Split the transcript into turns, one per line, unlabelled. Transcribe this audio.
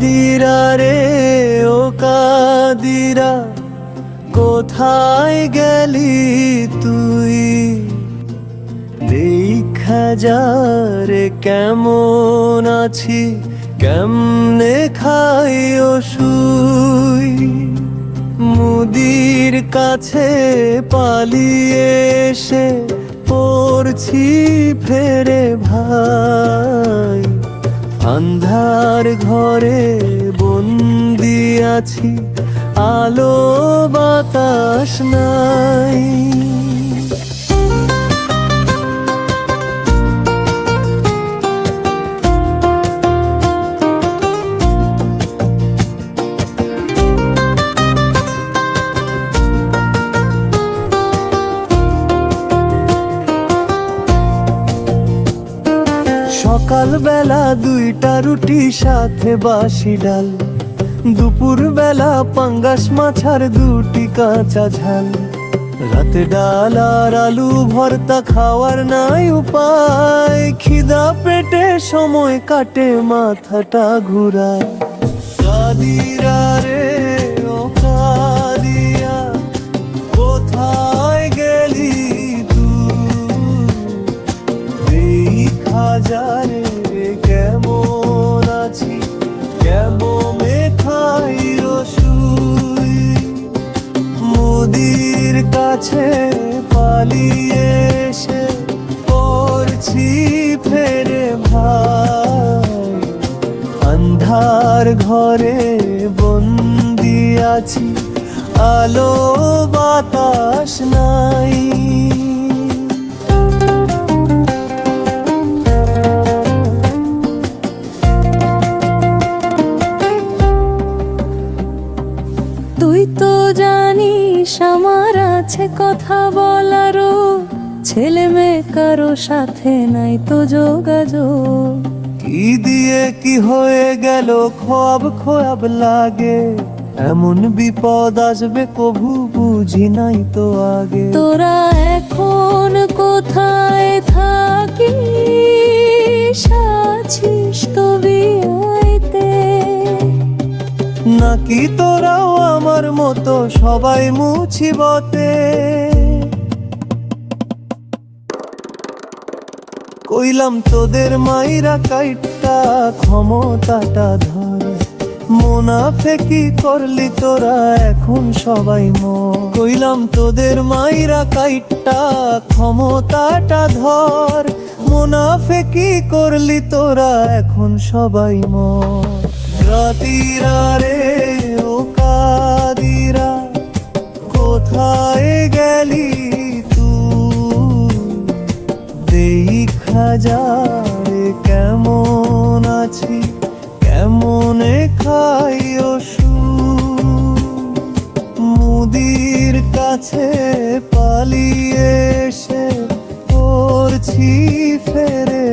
কাদিরা রে, ও কাদিরা, কোথায় গেলি তুই? দেখা যারে কেমন আছি, কেমনে খাই শুই মুদির কাছে পালিয়ে এসে পড়ছি ফেরে ভাই। আন্ধার ঘরে বন্দি আছি আলো বাতাস নাই। সকালবেলা দুইটা রুটি, সাথে বাসি ডাল। দুপুর বেলা পাঙ্গাস মাছার দুটি কাঁচা ঝাল। রাতে ডাল আর আলু ভর্তা খাওয়ার নাই উপায়। খিদা পেটে সময় কাটে মাথাটা ঘুরায়। কাদিরা রে কেমন আছি, কেমনে খাই রসুই। মোদির কাছে পালিয়ে এসে করছি ফেরে ভাই। আন্ধার ঘরে বন্দি আছি, আলো বাতাস নাই।
তুই তো জানিস আমার আছে কথা বলারও। ছেলে মেয়ে কারও সাথে নাই তো যোগাযোগ।
কি দিয়ে কি হয়ে গেল খোয়াব খোয়াব লাগে। এমন বিপদ আসবে কভু বুঝি নাই তো আগে।
তোরা এখন কোথায় থাকিস? আছিস তো বিয়াইতে
নাকি তোরাও আমার মতো সবাই মুছিবতে কইলাম তোদের মাইরা কাইটটা, ক্ষমতাটা ধর। মোনাফে কি করলি তোরা, এখন সবাই ম কইলাম তোদের মাইরা কাইটটা, ক্ষমতাটা ধর। মোনাফে কি করলি তোরা, এখন সবাই ম রাতিরা রে কোথায় গেলি তুই? দেখা যারে কেমন আছি, কেমনে খাই ওষুধ মুদির কাছে পালিয়ে এসে করছি ফেরে